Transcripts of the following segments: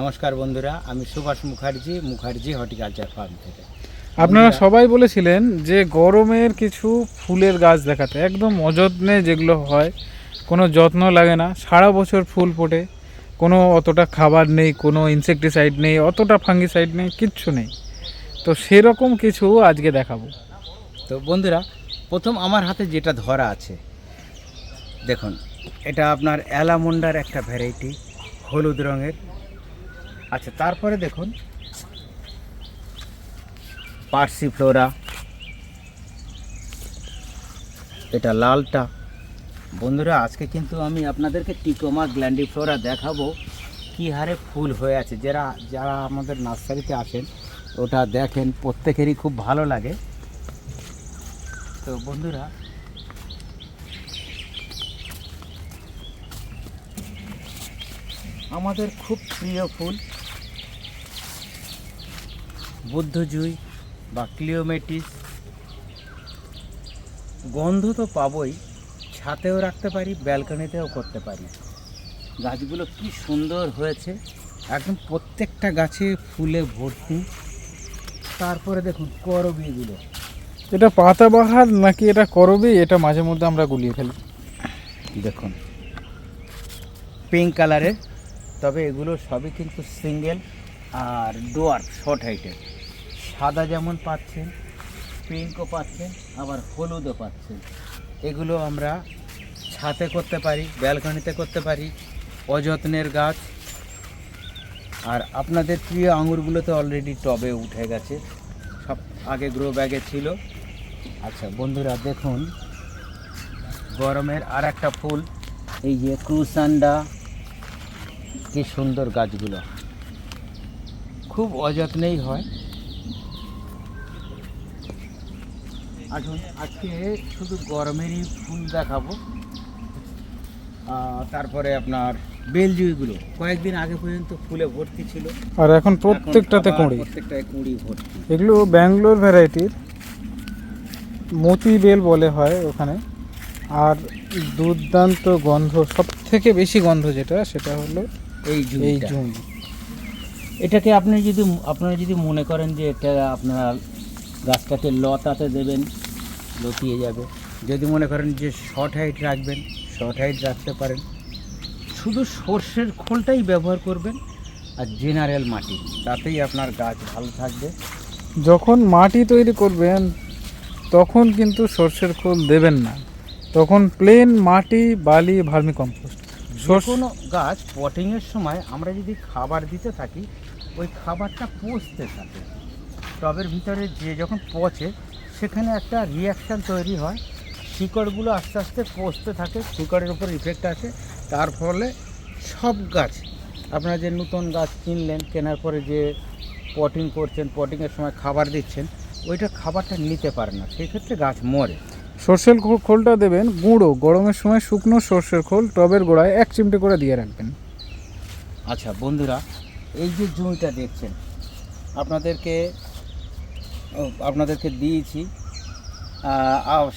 নমস্কার বন্ধুরা আমি সুভাষ মুখার্জি মুখার্জি হর্টিকালচার ফার্ম থেকে। আপনারা সবাই বলেছিলেন যে গরমের কিছু ফুলের গাছ দেখাতে একদম অযত্নে যেগুলো হয় কোনো যত্ন লাগে না সারা বছর ফুল ফোটে কোনো অতটা খাবার নেই কোনো ইনসেকটিসাইড নেই অতটা ফাঙ্গিসাইড নেই কিচ্ছু নেই। তো সেরকম কিছু আজকে দেখাবো। তো বন্ধুরা প্রথম আমার হাতে যেটা ধরা আছে দেখুন এটা আপনার অ্যালামন্ডার একটা ভ্যারাইটি হলুদ রঙের। আচ্ছা তারপরে দেখুন। পার্সি ফ্লোরা এটা লালটা। বন্ধুরা, আজকে কিন্তু আমি আপনাদেরকে টিকোমা গ্ল্যান্ডিফ্লোরা দেখাবো। কী হারে ফুল হয়ে আছে। যারা যারা আমাদের নার্সারিতে আসেন, ওটা দেখেন, প্রত্যেকেরই খুব ভালো লাগে। তো বন্ধুরা, আমাদের খুব প্রিয় ফুল। বুদ্ধজুই বা ক্লিওমেটিস। গন্ধ তো পাবই ছাতেও রাখতে পারি ব্যালকনিতেও করতে পারি। গাছগুলো কি সুন্দর হয়েছে। একদম প্রত্যেকটা গাছে ফুলে ভর্তি। তারপরে দেখুন করবিগুলো। এটা পাতাবাহার নাকি এটা করবে? এটা মাঝে মধ্যে আমরা গুলিয়ে ফেলি। দেখুন পিঙ্ক কালারের তবে এগুলো সবই কিন্তু সিঙ্গেল আর ডোয়ার শর্ট হাইটের সাদা যেমন পাচ্ছেন, পিঙ্কও পাচ্ছেন, আবার হলুদও পাচ্ছেন। এগুলো আমরা ছাতে করতে পারি, ব্যালকনিতে করতে পারি, অযত্নের গাছ। আর আপনাদের প্রিয় আঙুরগুলো তো অলরেডি টবে উঠে গেছে, সব আগে গ্রো ব্যাগে ছিল। আচ্ছা বন্ধুরা, দেখুন, গরমের আর একটা ফুল, এই যে ক্রুসান্ডা, কি সুন্দর গাছগুলো। খুব অযত্নেই হয়। আসুন আজকে শুধু গরমেরই ফুল দেখাবো। তারপরে আপনার বেলজুইগুলো কয়েকদিন আগে পর্যন্ত ফুলে ভর্তি ছিল। আর এখন প্রত্যেকটাতে কুঁড়ি। প্রত্যেকটায় কুঁড়ি ভর্তি। এগুলো ব্যাঙ্গালোর ভ্যারাইটির। মতি বেল বলে হয় ওখানে। আর দুর্দান্ত গন্ধ সব থেকে বেশি গন্ধ যেটা সেটা হলো এই এই জুঁই এটাকে আপনি যদি আপনারা যদি মনে করেন যে এটা আপনারা গাছটাকে লতাতে দেবেন লতিয়ে যাবে। যদি মনে করেন যে শর্ট হাইট রাখবেন শর্ট হাইট রাখতে পারেন। শুধু সর্ষের খোলটাই ব্যবহার করবেন আর জেনারেল মাটি। তাতেই আপনার গাছ ভালো থাকবে। যখন মাটি তৈরি করবেন তখন কিন্তু সর্ষের খোল দেবেন না। তখন প্লেন মাটি বালি ভার্মি কম্পোস্ট কোনো গাছ পটিংয়ের সময় আমরা যদি খাবার দিতে থাকি ওই খাবারটা পচতে থাকে। টবের ভিতরে যে যখন পচে সেখানে একটা রিয়াকশান তৈরি হয়। শিকড়গুলো আস্তে আস্তে পচতে থাকে শিকড়ের উপর ইফেক্ট আসে। তার ফলে সব গাছ আপনারা যে নতুন গাছ কিনলেন কেনার পরে যে পটিং করছেন পটিংয়ের সময় খাবার দিচ্ছেন ওইটা খাবারটা নিতে পারে না। সেই ক্ষেত্রে গাছ মরে। সর্ষের খোলটা দেবেন গুঁড়ো। গরমের সময় শুকনো সর্ষের খোল টবের গোড়ায় এক চিমটে করে দিয়ে রাখবেন। আচ্ছা বন্ধুরা এই যে জমিটা দেখছেন আপনাদেরকে আপনাদেরকে দিয়েছি।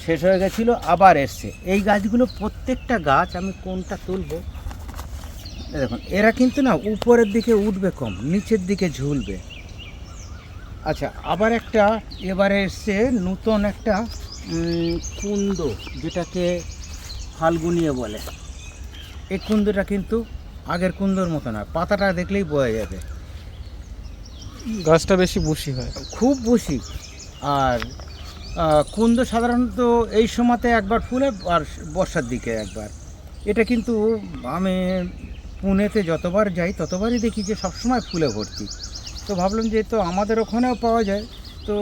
শেষ হয়ে গেছিল, আবার এসছে। এই গাছগুলো প্রত্যেকটা গাছ আমি কোনটা তুলবো? দেখুন, এরা কিন্তু না উপরের দিকে উঠবে কম, নিচের দিকে ঝুলবে। আচ্ছা আবার একটা, এবারে এসছে নতুন একটা কুন্দ, যেটাকে ফাল্গুনিয়ে বলে। এই কুন্দটা কিন্তু আগের কুন্দর মতো না, পাতাটা দেখলেই বোঝা যাবে। গাছটা বেশি বসি হয়। খুব বসি আর কুন্দ সাধারণত এই সময়তে একবার ফুলে আর বর্ষার দিকে একবার। এটা কিন্তু আমি পুনেতে যতবার যাই, ততবারই দেখি যে সবসময় ফুলে ভর্তি। তো ভাবলাম যে তো আমাদের ওখানেও পাওয়া যায়। তো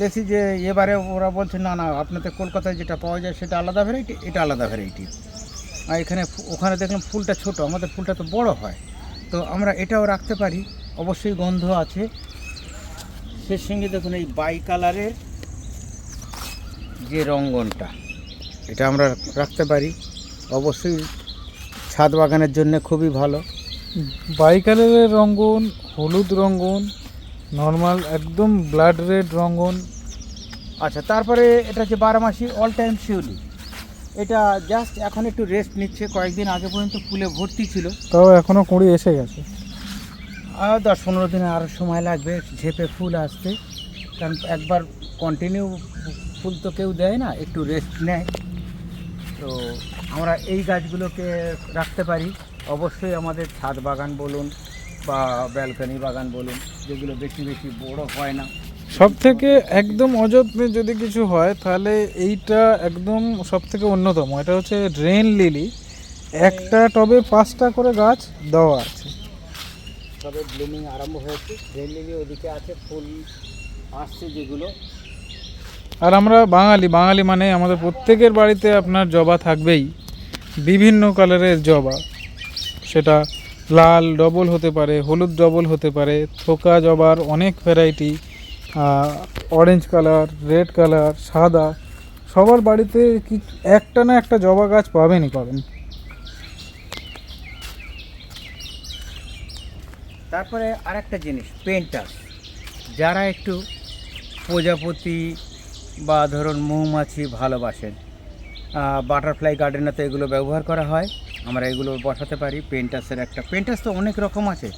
দেখি যে এবারে ওরা বলছে, না না, আপনাদের কলকাতায় যেটা পাওয়া যায় সেটা আলাদা ভ্যারাইটি এটা আলাদা ভ্যারাইটি আর এখানে ওখানে দেখলাম ফুলটা ছোট, আমাদের ফুলটা তো বড় হয়। তো আমরা এটাও রাখতে পারি। অবশ্যই গন্ধ আছে। সে সঙ্গে দেখুন এই বাই কালারের যে রঙ্গনটা। এটা আমরা রাখতে পারি। অবশ্যই ছাদ বাগানের জন্য খুবই ভালো। বাইকালের রঙ্গন হলুদ রঙ্গন নর্মাল একদম ব্লাড রেড রঙ্গন। আচ্ছা তারপরে এটা হচ্ছে বারোমাসি অল টাইম শিউলি এটা জাস্ট এখন একটু রেস্ট নিচ্ছে। কয়েকদিন আগে পর্যন্ত ফুলে ভর্তি ছিল। তাও এখনও কুঁড়ি এসে গেছে। দশ পনেরো দিনে আরও সময় লাগবে, ঝেপে ফুল আসতে। কারণ একবার কন্টিনিউ ফুল তো কেউ দেয় না, একটু রেস্ট নেয়। তো আমরা এই গাছগুলোকে রাখতে পারি। অবশ্যই আমাদের ছাদ বাগান বলুন বা ব্যালকনি বাগান বলুন, যেগুলো বেশি বেশি বড় হয় না। সব থেকে একদম অযত্নে যদি কিছু হয়, তাহলে এইটা একদম সব থেকে অন্যতম। এটা হচ্ছে রেন লিলি একটা টবে পাঁচটা করে গাছ দেওয়া আছে। তবে ব্লুমিং আরম্ভ হয়েছে। রেল ওদিকে আছে, ফুল আসছে যেগুলো। আর আমরা বাঙালি বাঙালি মানে আমাদের প্রত্যেকের বাড়িতে আপনার জবা থাকবেই। বিভিন্ন কালারের জবা। সেটা লাল ডবল হতে পারে, হলুদ ডবল হতে পারে, থোকা জবার অনেক variety orange colour red colour সাদা। সবার বাড়িতে কি একটা না একটা জবা গাছ পাবেনই পাবেন। তারপরে আরেকটা জিনিস পেন্টাস যারা একটু প্রজাপতি বা ধরুন মৌমাছি ভালোবাসেন বাটারফ্লাই গার্ডেনে তো এগুলো ব্যবহার করা হয়, আমরা এগুলো বসাতে পারি পেন্টাসের একটা। পেন্টাস তো অনেক রকম আছে।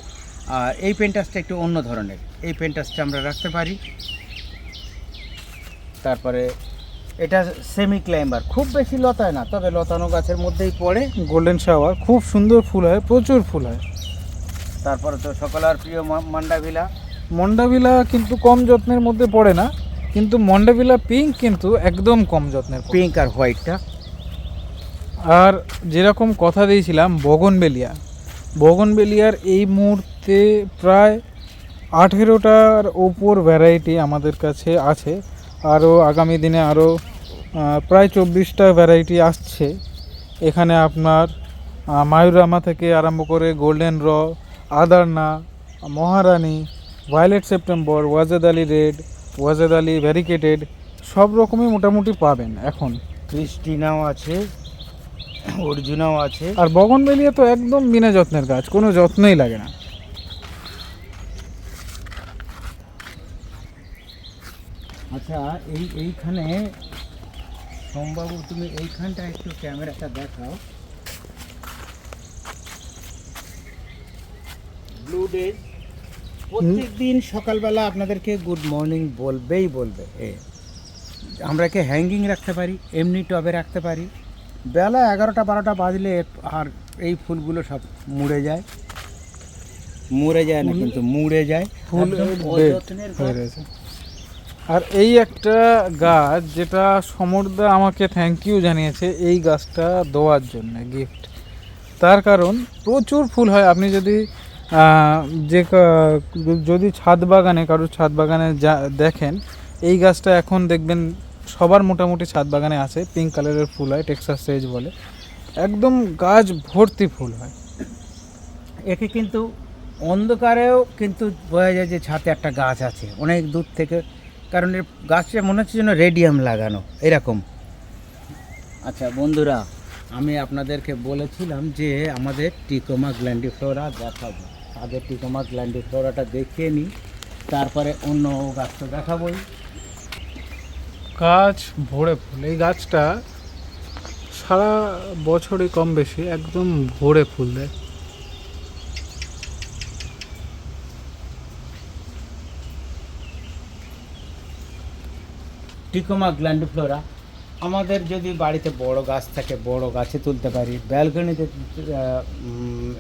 আর এই পেন্টাসটা একটু অন্য ধরনের। এই পেন্টাসটা আমরা রাখতে পারি। তারপরে এটা সেমি ক্লাইম্বার খুব বেশি লতায় না, তবে লতানো গাছের মধ্যেই পড়ে। গোল্ডেন শাওয়ার খুব সুন্দর ফুল হয়, প্রচুর ফুল হয়। তারপরে তো সকলার প্রিয় মন্ডাভিলা মন্ডাভিলা কিন্তু কম যত্নের মধ্যে পড়ে না কিন্তু মন্ডাভিলা পিঙ্ক কিন্তু একদম কম যত্নের পিঙ্ক আর হোয়াইটটা আর যেরকম কথা দিয়েছিলাম বগনবেলিয়া। বগনবেলিয়ার এই মুহূর্তে প্রায় আঠেরোটার ওপর ভ্যারাইটি আমাদের কাছে আছে। আরও আগামী দিনে আরও প্রায় চব্বিশটা ভ্যারাইটি আসছে। এখানে আপনার মায়ুরামা থেকে আরম্ভ করে গোল্ডেন র আদারনা Maharani violet September Wajed Ali red Wajed Ali variegated সব রকমই মোটামুটি পাবেন এখন। ক্রিস্টিনাও আছে অর্জুনাও আছে। আর বগনবেলিয়া তো একদম বিনা যত্নের গাছ কোনো যত্নই লাগে না। আচ্ছা এই এইখানে সোমবাবু তুমি এইখানটা একটু ক্যামেরাটা দেখাও। ডেজ প্রত্যেক দিন সকালবেলা আপনাদেরকে গুড মর্নিং বলবেই বলবে। এ আমরা একে হ্যাঙ্গিং রাখতে পারি এমনি টবে রাখতে পারি। বেলা এগারোটা বারোটা বাজলে আর এই ফুলগুলো সব মুড়ে যায়। মুড়ে যায় না কিন্তু মুড়ে যায়। ফুল আর এই একটা গাছ যেটা সমরদা আমাকে থ্যাংক ইউ জানিয়েছে এই গাছটা দেওয়ার জন্য গিফট তার কারণ প্রচুর ফুল হয়। আপনি যদি যে যদি ছাদ বাগানে কারোর ছাদ বাগানে যা দেখেন এই গাছটা এখন দেখবেন সবার মোটামুটি ছাদ বাগানে আছে পিঙ্ক কালারের ফুল হয় টেক্সাস সেজ বলে। একদম গাছ ভর্তি ফুল হয়। একে কিন্তু অন্ধকারেও কিন্তু বোঝা যায় যে ছাতে একটা গাছ আছে অনেক দূর থেকে কারণ এর গাছটা মনে হচ্ছে যেন রেডিয়াম লাগানো এরকম। আচ্ছা বন্ধুরা আমি আপনাদেরকে বলেছিলাম যে আমাদের টিকোমা গ্ল্যান্ডিফ্লোরা দেখাবো। আগে টিকোমা গ্ল্যান্ডিফ্লোরাটা দেখিয়ে নিই তারপরে অন্য গাছ তো দেখাবোই। গাছ ভরে ফুল। এই গাছটা সারা বছরই কম বেশি একদম ভরে ফুল দেয়। টিকোমা গ্ল্যান্ডিফ্লোরা আমাদের যদি বাড়িতে বড় গাছ থাকে বড় গাছে তুলতে পারি। ব্যালকনিতে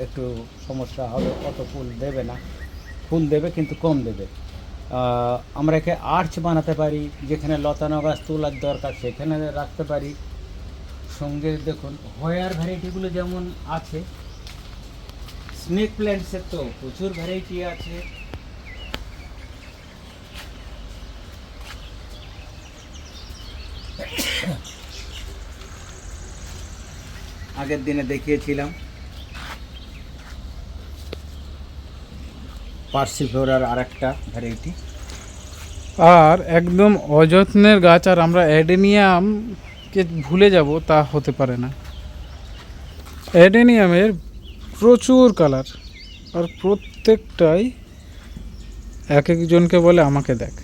একটু সমস্যা হবে, অত ফুল দেবে না। ফুল দেবে কিন্তু কম দেবে। আমরা একে আর্চ বানাতে পারি, যেখানে লতানো গাছ তোলার দরকার সেখানে রাখতে পারি। সঙ্গে দেখুন হয়ার ভ্যারাইটিগুলো যেমন আছে স্নেক প্ল্যান্টসের তো প্রচুর ভ্যারাইটি আছে। আগের দিনে দেখিয়েছিলাম। পার্সিফ্লোরার আর একটা ভ্যারাইটি আর একদম অযত্নের গাছ, আর আমরা অ্যাডেনিয়ামকে ভুলে যাব, তা হতে পারে না। অ্যাডেনিয়ামের প্রচুর কালার, আর প্রত্যেকটাই এক একজনকে বলে আমাকে দেখ।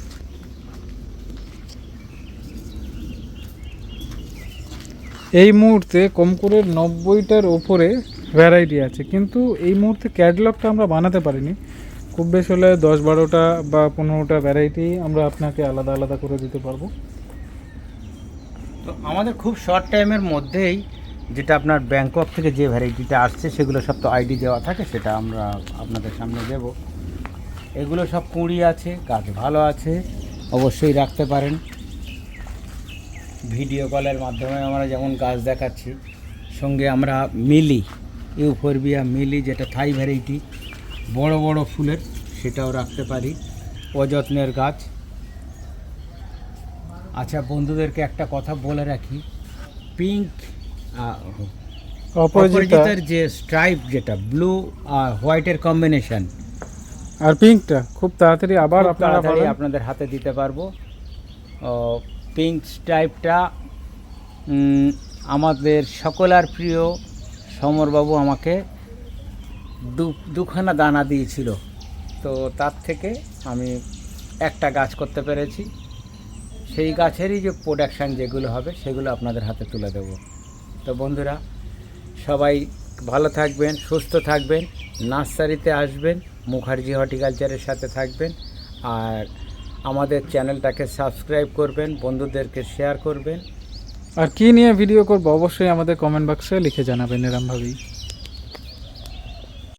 এই মুহূর্তে কম করে নব্বইটার ওপরে ভ্যারাইটি আছে, কিন্তু এই মুহূর্তে ক্যাটলগটা আমরা বানাতে পারিনি। খুব বেশি হলে দশ বারোটা বা পনেরোটা ভ্যারাইটি আমরা আপনাকে আলাদা আলাদা করে দিতে পারব। তো আমাদের খুব শর্ট টাইমের মধ্যেই যেটা আপনার ব্যাংকক থেকে যে ভ্যারাইটিটা আসছে, সেগুলো সব তো আইডি দেওয়া থাকে, সেটা আমরা আপনাদের সামনে দেব। এগুলো সব কুঁড়ি আছে, গাছ ভালো আছে, অবশ্যই রাখতে পারেন। ভিডিও কলের মাধ্যমে আমরা যেমন গাছ দেখাচ্ছি, সঙ্গে আমরা মিলি ইউফোরবিয়া মিলি, যেটা থাই ভ্যারাইটি বড় বড় ফুলের সেটাও রাখতে পারি। অযত্নের গাছ। আচ্ছা বন্ধুদেরকে একটা কথা বলে রাখি। পিঙ্ক অপরাজিতা অপরাজিতার যে স্ট্রাইপ যেটা ব্লু আর হোয়াইটের কম্বিনেশন আর পিঙ্কটা খুব তাড়াতাড়ি আবার আপনারা আপনাদের হাতে দিতে পারব। পিঙ্ক স্ট্রাইপটা আমাদের সকলার প্রিয় সমরবাবু আমাকে দু, দুখানা দানা দিয়েছিল। তো তার থেকে আমি একটা গাছ করতে পেরেছি। সেই গাছেরই যে প্রোডাকশান যেগুলো হবে, সেগুলো আপনাদের হাতে তুলে দেব। তো বন্ধুরা, সবাই ভালো থাকবেন, সুস্থ থাকবেন, নার্সারিতে আসবেন, মুখার্জি হর্টিকালচারের সাথে থাকবেন, আর আমাদের চ্যানেলটাকে সাবস্ক্রাইব করবেন, বন্ধুদেরকে শেয়ার করবেন। আর কি নিয়ে ভিডিও করব, অবশ্যই আমাদের কমেন্ট বক্সে লিখে জানাবেন এরমভাবেই